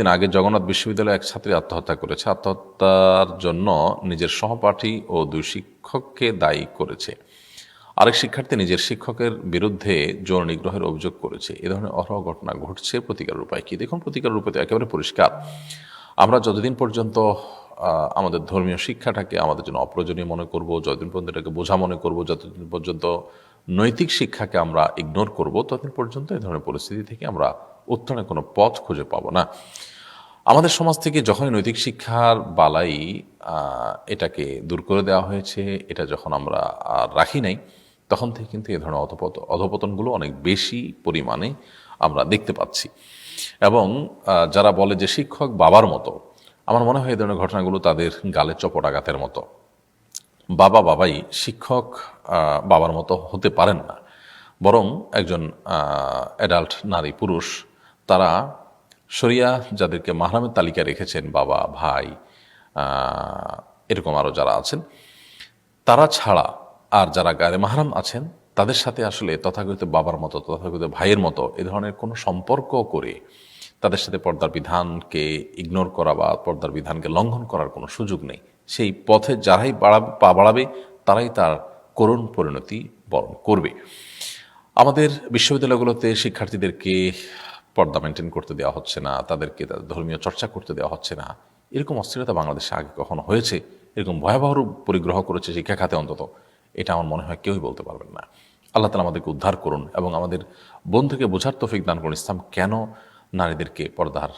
দিন আগে জগন্নাথ বিশ্ববিদ্যালয়ে এক ছাত্রী আত্মহত্যা করেছে। আত্মহত্যার জন্য নিজের সহপাঠী ও দুই শিক্ষককে দায়ী করেছে। আরেক শিক্ষার্থী নিজের শিক্ষকের বিরুদ্ধে যৌন নিগ্রহের অভিযোগ করেছে। এ ধরনের অহরহ ঘটনা ঘটছে প্রতিকার উপায় কি? দেখুন প্রতিকার উপায় একেবারে পরিষ্কার। আমরা যতদিন পর্যন্ত আমাদের ধর্মীয় শিক্ষাটাকে আমাদের জন্য অপ্রয়োজনীয় মনে করব, যতদিন পর্যন্ত এটাকে বোঝা মনে করব, যতদিন পর্যন্ত নৈতিক শিক্ষাকে আমরা ইগনোর করব, ততদিন পর্যন্ত এই ধরনের পরিস্থিতি থেকে আমরা উত্তরণের কোনো পথ খুঁজে পাবো না। আমাদের সমাজ থেকে যখনই নৈতিক শিক্ষার বালাই এটাকে দূর করে দেওয়া হয়েছে, এটা যখন আমরা আর রাখি নাই, তখন থেকে কিন্তু এ ধরনের অধপত, অধপতনগুলো অনেক বেশি পরিমাণে আমরা দেখতে পাচ্ছি। এবং যারা বলে যে শিক্ষক বাবার মতো, আমার মনে হয় এই ধরনের ঘটনাগুলো তাদের গালে চপটাঘাতের মতো। বাবা বাবাই শিক্ষক বাবার মতো হতে পারেন না। বরং একজন অ্যাডাল্ট নারী পুরুষ, তারা শরিয়া যাদেরকে মাহরামের তালিকা রেখেছেন, বাবা, ভাই এরকম আরও যারা আছেন, তারা ছাড়া আর যারা গায়ে মাহরাম আছেন, তাদের সাথে আসলে তথাকথিত বাবার মতো, তথাকথিত ভাইয়ের মতো এ ধরনের কোনো সম্পর্ক করে তাদের সাথে পর্দার বিধানকে ইগনোর করা বা পর্দার বিধানকে লঙ্ঘন করার কোনো সুযোগ নেই। সেই পথে যারাই বাড়াবে, পা বাড়াবে, তারাই তার করুণ পরিণতি বরণ করবে। আমাদের বিশ্ববিদ্যালয়গুলোতে শিক্ষার্থীদেরকে পর্দা মেনটেন করতে দেওয়া হচ্ছে না, তাদেরকে তাদের ধর্মীয় চর্চা করতে দেওয়া হচ্ছে না। এরকম অস্থিরতা বাংলাদেশে আগে কখনো হয়েছে? এরকম ভয়াবহ রূপ পরিগ্রহ করেছে শিক্ষা খাতে অন্তত? এটা আমার মনে হয় কেউই বলতে পারবেন না। আল্লাহ তালা আমাদেরকে উদ্ধার করুন এবং আমাদের বন্ধুকে বোঝার তৌফিক দান করুন। ইসলাম কেন নারীদেরকে পর্দার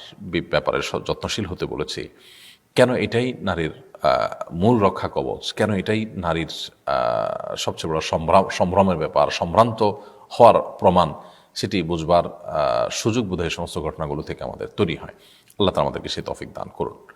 ব্যাপারে যত্নশীল হতে বলেছে? কেন এটাই নারীর মূল রক্ষা কবচ, কেন এটাই নারীর সবচেয়ে বড় সম্ভ্রাম, সম্ভ্রমের ব্যাপার, সম্ভ্রান্ত হওয়ার প্রমাণ, সেটি বুঝবার সুযোগ বোধহয় সমস্ত ঘটনাগুলো থেকে আমাদের তৈরি হয়। আল্লাহ তালা আমাদেরকে সেই তফিক দান করুন।